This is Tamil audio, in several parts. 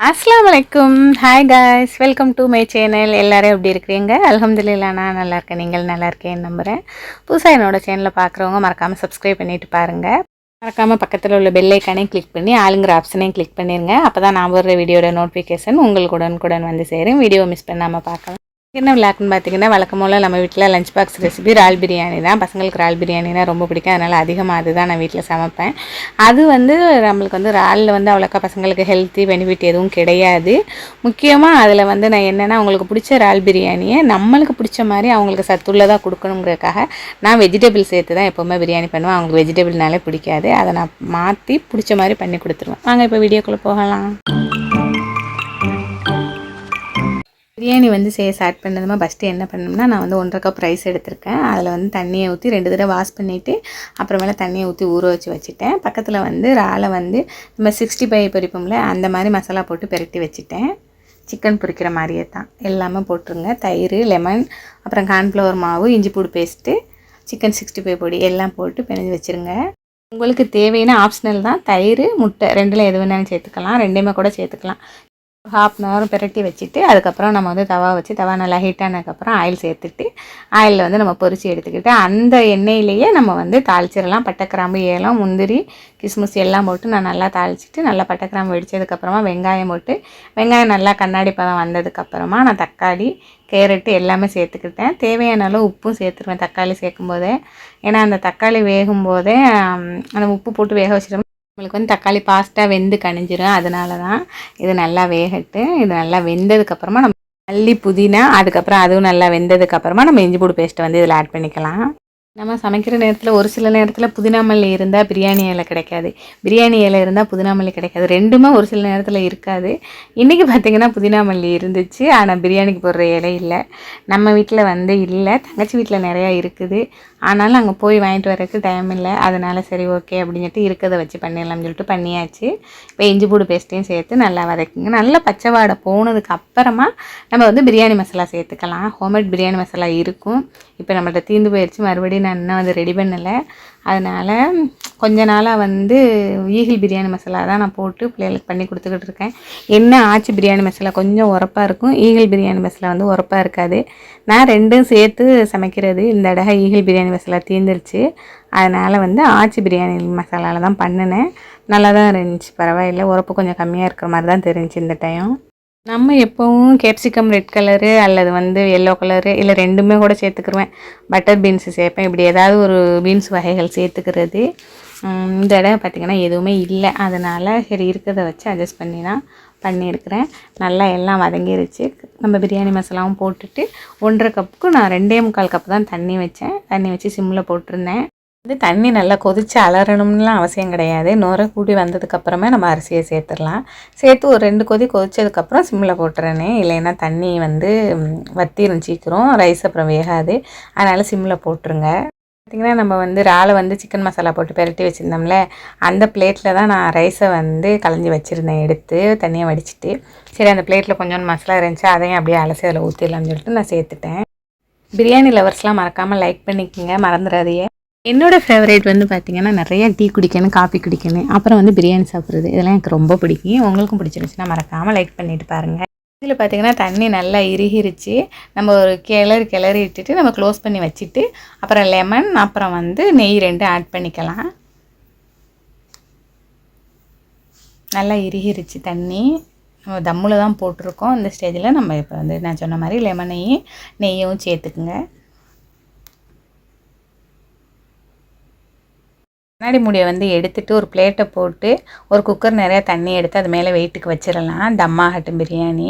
அஸ்லாம் வலைக்கும் hi guys welcome to my channel எல்லோரும் எப்படி இருக்கிறீங்க? அலமதுல்லா நான் நல்லா இருக்கேன். நீங்கள் நல்லா இருக்கேன்னு நம்புகிறேன் புதுசாக என்னோட சேனலில் பார்க்குறவங்க மறக்காமல் சப்ஸ்கிரைப் பண்ணிட்டு பாருங்கள் மறக்காமல் பக்கத்தில் உள்ள பெல் கிளிக் பண்ணி ஆளுங்கிற ஆப்ஷனையும் கிளிக் பண்ணிடுங்க அப்போ தான் நான் போடுற வீடியோட நோட்டிஃபிகேஷன் உங்களுக்கு உடனுக்குடன் வந்து சேரும். வீடியோ மிஸ் பண்ணாமல் பார்க்கலாம். என்ன விளாக்குன்னு பார்த்தீங்கன்னா வழக்கம் நம்ம வீட்டில் லஞ்ச் பாக்ஸ் ரெசிபி ரால் பிரியாணி தான். பசங்களுக்கு ரால் பிரியாணினா ரொம்ப பிடிக்கும். அதனால் அதிகமாக அதுதான் நான் வீட்டில் சமைப்பேன். அது வந்து நம்மளுக்கு வந்து இறாலில் வந்து அவ்வளோக்கா பசங்களுக்கு ஹெல்த்தி பெனிஃபிட் எதுவும் கிடையாது. முக்கியமாக அதில் வந்து நான் என்னென்னா அவங்களுக்கு பிடிச்ச இறால் பிரியாணியை நம்மளுக்கு பிடிச்ச மாதிரி அவங்களுக்கு சத்துள்ளதாக கொடுக்கணுங்கிறதுக்காக நான் வெஜிடபிள் சேர்த்து தான் எப்போவுமே பிரியாணி பண்ணுவேன். அவங்களுக்கு வெஜிடபிள்னாலே பிடிக்காது. அதை நான் மாற்றி பிடிச்ச மாதிரி பண்ணி கொடுத்துருவேன். வாங்க இப்போ வீடியோக்குள்ளே போகலாம். பிரியாணி வந்து செய்ய ஸ்டார்ட் பண்ணதுமா ஃபஸ்ட்டு என்ன பண்ணோம்னா நான் வந்து ஒன்றரை கப் ரைஸ் எடுத்திருக்கேன். அதில் வந்து தண்ணியை ஊற்றி ரெண்டு தடவை வாஷ் பண்ணிவிட்டு அப்புறமேல தண்ணியை ஊற்றி ஊற வச்சு வச்சுட்டேன். பக்கத்தில் வந்து இறாலை வந்து நம்ம சிக்ஸ்டி ஃபைவ் பொரிப்போம்ல அந்த மாதிரி மசாலா போட்டு பெரட்டி வச்சுட்டேன். சிக்கன் பொரிக்கிற மாதிரியே தான். எல்லாமே போட்டுருங்க. தயிர் லெமன் அப்புறம் கார்ன்ஃப்ளவர் மாவு இஞ்சி பூடு பேஸ்ட்டு சிக்கன் சிக்ஸ்டி ஃபைவ் பொடி எல்லாம் போட்டு பிணைஞ்சு வச்சுருங்க. உங்களுக்கு தேவையான ஆப்ஷனல் தான் தயிர் முட்டை ரெண்டில் எது வேணாலும் சேர்த்துக்கலாம். ரெண்டையுமே கூட சேர்த்துக்கலாம். ஹாஃப் அன் ஹவர் பிரட்டி வச்சுட்டு அதுக்கப்புறம் நம்ம வந்து தவா வச்சு தவா நல்லா ஹீட் ஆனதுக்கப்புறம் ஆயில் சேர்த்துட்டு ஆயிலில் வந்து நம்ம பொரிச்சு எடுத்துக்கிட்டு அந்த எண்ணெயிலேயே நம்ம வந்து தாளிச்சிடலாம். பட்டை கிராம்பு ஏலம் முந்திரி கிஸ்மிஸ் எல்லாம் போட்டு நான் நல்லா தாளிச்சிட்டு நல்லா பட்டை கிராம்பு வெங்காயம் போட்டு வெங்காயம் நல்லா கண்ணாடி பதம் வந்ததுக்கப்புறமா நான் தக்காளி கேரட்டு எல்லாமே சேர்த்துக்கிட்டேன். தேவையான அளவு உப்பும் சேர்த்துருவேன் தக்காளி சேர்க்கும் போதே ஏன்னா அந்த தக்காளி வேகும் போதே அந்த உப்பு போட்டு வேக வச்சிட்டோம் நம்மளுக்கு வந்து தக்காளி பாஸ்ட்டாக வெந்து கணிஞ்சிரும். அதனால தான் இது நல்லா வேகட்டு. இது நல்லா வெந்ததுக்கப்புறமா நம்ம மல்லி புதினா அதுக்கப்புறம் அதுவும் நல்லா வெந்ததுக்கப்புறமா நம்ம இஞ்சி பூடு பேஸ்ட்டை வந்து இதில் ஆட் பண்ணிக்கலாம். நம்ம சமைக்கிற நேரத்தில் ஒரு சில நேரத்தில் புதினா மல்லி இருந்தால் பிரியாணி இலை கிடைக்காது. பிரியாணி இலை இருந்தால் புதினா மல்லி கிடைக்காது. ரெண்டுமே ஒரு சில நேரத்தில் இருக்காது. இன்றைக்கி பார்த்தீங்கன்னா புதினா மல்லி இருந்துச்சு. ஆனால் பிரியாணிக்கு போடுற இலை இல்லை. நம்ம வீட்டில் வந்து இல்லை. தங்கச்சி வீட்டில் நிறையா இருக்குது. ஆனாலும் அங்கே போய் வாங்கிட்டு வரதுக்கு டைம் இல்லை. அதனால சரி ஓகே அப்படின்னு சொல்லிட்டு இருக்கிறத வச்சு பண்ணிடலாம்னு சொல்லிட்டு பண்ணியாச்சு. இப்போ இஞ்சி பூடு பேஸ்ட்டையும் சேர்த்து நல்லா வதக்குங்க. நல்லா பச்சை வாடை போனதுக்கு அப்புறமா நம்ம வந்து பிரியாணி மசாலா சேர்த்துக்கலாம். ஹோம்மேட் பிரியாணி மசாலா இருக்கும். இப்போ நம்மள்ட்ட தீர்ந்து போயிடுச்சு மறுபடியும் நான் இன்னும் வந்து ரெடி பண்ணலை. அதனால் கொஞ்ச நாளாக வந்து ஈகிள் பிரியாணி மசாலா தான் நான் போட்டு பிள்ளைகளுக்கு பண்ணி கொடுத்துக்கிட்டு இருக்கேன். என்ன ஆச்சி பிரியாணி மசாலா? கொஞ்சம் உரப்பாக இருக்கும். ஈகிள் பிரியாணி மசாலா வந்து உரப்பாக இருக்காது. நான் ரெண்டும் சேர்த்து சமைக்கிறது இந்த தடவை ஈகிள் பிரியாணி மசாலா தீர்ந்துருச்சு அதனால் வந்து ஆச்சி பிரியாணி மசாலாவில் தான் பண்ணினேன். நல்லா தான் இருந்துச்சு. பரவாயில்லை. உரப்பு கொஞ்சம் கம்மியாக இருக்கிற மாதிரி தான் தெரிஞ்சு இந்த டைம் நம்ம எப்போவும் கேப்சிகம் ரெட் கலரு அல்லது வந்து எல்லோ கலரு இல்லை ரெண்டுமே கூட சேர்த்துக்கிருவேன். பட்டர் பீன்ஸு சேர்ப்பேன். இப்படி ஏதாவது ஒரு பீன்ஸ் வகைகள் சேர்த்துக்கிறது. இந்த இடம் பார்த்திங்கன்னா எதுவுமே இல்லை. அதனால் சரி இருக்கிறத வச்சு அட்ஜஸ்ட் பண்ணி தான் பண்ணியிருக்கிறேன். நல்லா எல்லாம் வதங்கிருச்சு. நம்ம பிரியாணி மசாலாவும் போட்டுட்டு ஒன்றரை கப்புக்கு நான் ரெண்டே முக்கால் கப்பு தான் தண்ணி வச்சேன். தண்ணி வச்சு சிம்மில் போட்டிருந்தேன். வந்து தண்ணி நல்லா கொதித்து அலறணும்லாம் அவசியம் கிடையாது. நுர கூடி வந்ததுக்கப்புறமே நம்ம அரிசியை சேர்த்துடலாம். சேர்த்து ஒரு ரெண்டு கொதி கொதிச்சதுக்கப்புறம் சிம்மில் போட்டுறேனே. இல்லைன்னா தண்ணி வந்து வத்திரும் சீக்கிரம். ரைஸ் அப்புறம் வேகாது. அதனால் சிம்மில் போட்டுருங்க. பார்த்திங்கன்னா நம்ம வந்து இறாலை வந்து சிக்கன் மசாலா போட்டு பெரட்டி வச்சுருந்தோம்ல அந்த பிளேட்டில் தான் நான் ரைஸை வந்து கலைஞ்சி வச்சுருந்தேன் எடுத்து தண்ணியை வடிச்சிட்டு. சரி அந்த பிளேட்டில் கொஞ்சோண்டு மசாலா இருந்துச்சு அதையும் அப்படியே அலசி அதில் ஊற்றிடலாம்னு சொல்லிட்டு நான் சேர்த்துட்டேன். பிரியாணி லவர்ஸ்லாம் மறக்காமல் லைக் பண்ணிக்கோங்க மறந்துடாதையே என்னோடய ஃபேவரேட் வந்து பார்த்திங்கன்னா நிறையா டீ குடிக்கணும் காஃபி குடிக்கணும் அப்புறம் வந்து பிரியாணி சாப்பிட்றது. இதெல்லாம் எனக்கு ரொம்ப பிடிக்கும். உங்களுக்கும் பிடிச்சிருந்துச்சுன்னா மறக்காமல் லைக் பண்ணிட்டு பாருங்கள் இதில் பார்த்திங்கன்னா தண்ணி நல்லா இறுகிருச்சு. நம்ம ஒரு கிளறி கிளறி இட்டுட்டு நம்ம க்ளோஸ் பண்ணி வச்சுட்டு அப்புறம் லெமன் அப்புறம் வந்து நெய் ரெண்டு ஆட் பண்ணிக்கலாம். நல்லா இறுகிருச்சு தண்ணி. நம்ம தம்மில் தான் போட்டிருக்கோம். இந்த ஸ்டேஜில் நம்ம இப்போ வந்து நான் சொன்ன மாதிரி லெமனையும் நெய்யும் சேர்த்துக்குங்க. கண்ணாடி மூடியை வந்து எடுத்துட்டு ஒரு பிளேட்டை போட்டு ஒரு குக்கர் நிறையா தண்ணி எடுத்து அது மேலே வெயிட்டுக்கு வச்சிடலாம் தம்மாகட்டும் பிரியாணி.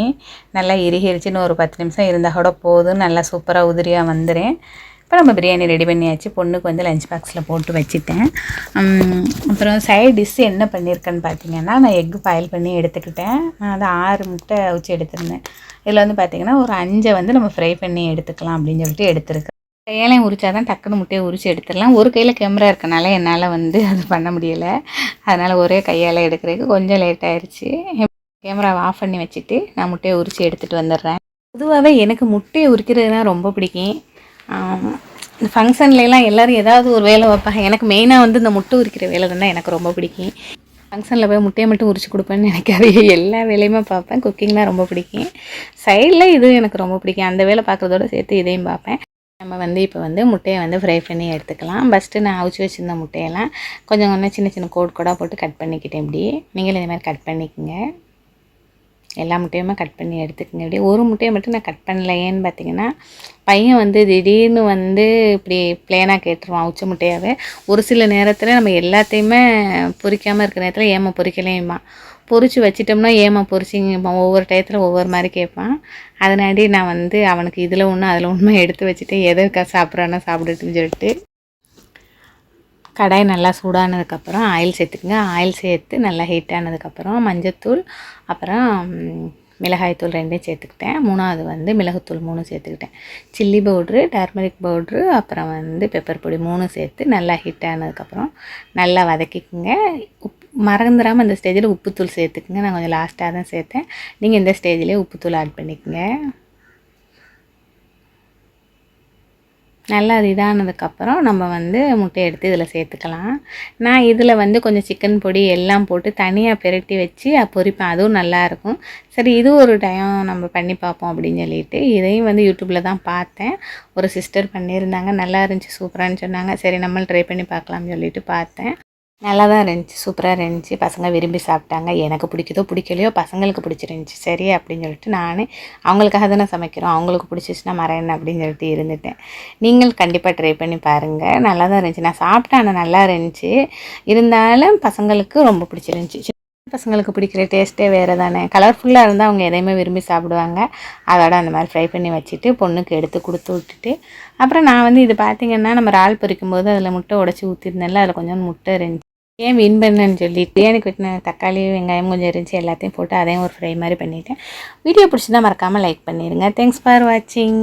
நல்லா இறுகிருச்சின்னு ஒரு பத்து நிமிஷம் இருந்தால் கூட போதும். நல்லா சூப்பராக உதிரியாக வந்துடும் இப்போ நம்ம பிரியாணி ரெடி பண்ணியாச்சு. பொண்ணுக்கு வந்து லஞ்ச் பாக்ஸில் போட்டு வச்சுட்டேன். அப்புறம் சைட் டிஷ் என்ன பண்ணியிருக்கேன்னு பார்த்தீங்கன்னா நான் எக்கு பாயில் பண்ணி எடுத்துக்கிட்டேன். நான் அதை ஆறு முட்டை வச்சு எடுத்திருந்தேன். இதில் வந்து பார்த்திங்கன்னா ஒரு அஞ்சை வந்து நம்ம ஃப்ரை பண்ணி எடுத்துக்கலாம் அப்படின்னு சொல்லிட்டு எடுத்துருக்கேன். கையாலையும் உரிச்சா தான் டக்குன்னு முட்டையை உரிச்சு எடுத்துடலாம். ஒரு கையில் கேமரா இருக்கனால என்னால் வந்து அது பண்ண முடியலை. அதனால் ஒரே கையால் எடுக்கிறதுக்கு கொஞ்சம் லேட் ஆயிடுச்சு கேமராவை ஆஃப் பண்ணி வச்சுட்டு நான் முட்டையை உரித்து எடுத்துகிட்டு வந்துடுறேன். பொதுவாகவே எனக்கு முட்டையை உரிக்கிறதுனா ரொம்ப பிடிக்கும். இந்த ஃபங்க்ஷன்லாம் எல்லோரும் ஏதாவது ஒரு வேலை வைப்பாங்க. எனக்கு மெயினாக வந்து இந்த முட்டை உரிக்கிற வேலை தான் எனக்கு ரொம்ப பிடிக்கும். ஃபங்க்ஷனில் போய் முட்டையை மட்டும் உரிச்சு கொடுப்பேன்னு நினைக்காது எல்லா வேலையுமே பார்ப்பேன். குக்கிங்னால் ரொம்ப பிடிக்கும். சைடில் இது எனக்கு ரொம்ப பிடிக்கும். அந்த வேலை பார்க்குறதோட சேர்த்து இதையும் பார்ப்பேன். நம்ம வந்து இப்போ வந்து முட்டையை வந்து ஃப்ரை பண்ணி எடுத்துக்கலாம். ஃபஸ்ட்டு நான் அவிச்சு வச்சுருந்த முட்டையெல்லாம் கொஞ்சம் கொஞ்சம் சின்ன சின்ன கோட் கோடாக போட்டு கட் பண்ணிக்கிட்டேன் இப்படி. நீங்களும் இதே மாதிரி கட் பண்ணிக்கோங்க. எல்லா முட்டையுமே கட் பண்ணி எடுத்துக்கோங்க இப்படி. ஒரு முட்டையை மட்டும் நான் கட் பண்ணல ஏன்னு பார்த்தீங்கன்னா பையன் வந்து திடீர்னு வந்து இப்படி பிளேனாக கேட்டுருவான் அவிச்ச முட்டையாகவே ஒரு சில நேரத்தில் நம்ம எல்லாத்தையுமே பொறிக்காமல் இருக்கிற நேரத்தில் ஏமா பொறிக்கலையுமா? பொறிச்சு வச்சிட்டோம்னா ஏமா பொரிச்சிங்கம்மா ஒவ்வொரு டயத்தில் ஒவ்வொரு மாதிரி கேட்பான். அதனாடி நான் வந்து அவனுக்கு இதில் ஒன்று அதில் ஒன்று எடுத்து வச்சுட்டு எதற்கா சாப்பிட்றானா சாப்பிடுட்டுன்னு சொல்லிட்டு கடாய் நல்லா சூடானதுக்கப்புறம் ஆயில் சேர்த்துக்குங்க. ஆயில் சேர்த்து நல்லா ஹீட் ஆனதுக்கப்புறம் மஞ்சத்தூள் அப்புறம் மிளகாய்த்தூள் ரெண்டையும் சேர்த்துக்கிட்டேன். மூணாவது வந்து மிளகுத்தூள் மூணு சேர்த்துக்கிட்டேன். சில்லி பவுட்ரு டர்மரிக் பவுட்ரு அப்புறம் வந்து பெப்பர் பொடி மூணு சேர்த்து நல்லா ஹிட் ஆனதுக்கப்புறம் நல்லா வதக்கிக்குங்க. உப் மறந்துடாமல் இந்த ஸ்டேஜில் உப்புத்தூள் சேர்த்துக்குங்க. நான் கொஞ்சம் லாஸ்ட்டாக தான் சேர்த்தேன். நீங்கள் இந்த ஸ்டேஜ்லேயே உப்புத்தூள் ஆட் பண்ணிக்கோங்க. நல்லா அது இதானதுக்கப்புறம் நம்ம வந்து முட்டையை எடுத்து இதில் சேர்த்துக்கலாம். நான் இதில் வந்து கொஞ்சம் சிக்கன் பொடி எல்லாம் போட்டு தனியாக பிரட்டி வச்சு பொரிப்பேன். அதுவும் நல்லாயிருக்கும். சரி இது ஒரு டைம் நம்ம பண்ணி பார்ப்போம் அப்படின்னு சொல்லிட்டு இதையும் வந்து யூடியூப்பில் தான் பார்த்தேன். ஒரு சிஸ்டர் பண்ணியிருந்தாங்க. நல்லா இருந்துச்சு சூப்பரானு சொன்னாங்க. சரி நம்ம ட்ரை பண்ணி பார்க்கலாம்னு சொல்லிட்டு பார்த்தேன். நல்லா தான் இருந்துச்சு சூப்பராக இருந்துச்சு. பசங்க விரும்பி சாப்பிட்டாங்க. எனக்கு பிடிக்குதோ பிடிக்கலையோ பசங்களுக்கு பிடிச்சிருந்துச்சி. சரி அப்படின்னு சொல்லிட்டு நான் அவங்களுக்காக தானே சமைக்கிறோம். அவங்களுக்கு பிடிச்சிச்சுன்னா மறேன் அப்படின்னு சொல்லிட்டு இருந்துட்டேன். நீங்கள் கண்டிப்பாக ட்ரை பண்ணி பாருங்கள் நல்லா தான் இருந்துச்சு. நான் சாப்பிட்டேன் ஆனால் நல்லா இருந்துச்சு. இருந்தாலும் பசங்களுக்கு ரொம்ப பிடிச்சிருந்துச்சி. பசங்களுக்கு பிடிக்கிற டேஸ்ட்டே வேறு தானே கலர்ஃபுல்லாக இருந்தால் அவங்க எதையுமே விரும்பி சாப்பிடுவாங்க. அதோட அந்த மாதிரி ஃப்ரை பண்ணி வச்சுட்டு பொண்ணுக்கு எடுத்து கொடுத்து விட்டுட்டு அப்புறம் நான் வந்து இது பார்த்திங்கன்னா நம்ம இறால் பொரிக்கும் போது அதில் முட்டை உடச்சி ஊற்றிருந்தேன்ல அதில் கொஞ்சம் முட்டை இருந்துச்சு. ஏன் வின் பண்ணேன்னு சொல்லி பிரியாணிக்கு வெட்டின தக்காளி வெங்காயம் கொஞ்சம் இருந்துச்சு எல்லாத்தையும் போட்டு அதையும் ஒரு ஃப்ரை மாதிரி பண்ணிவிட்டேன் வீடியோ பிடிச்சிருந்தா மறக்காமல் லைக் பண்ணிடுங்க தேங்க்ஸ் ஃபார் வாட்சிங்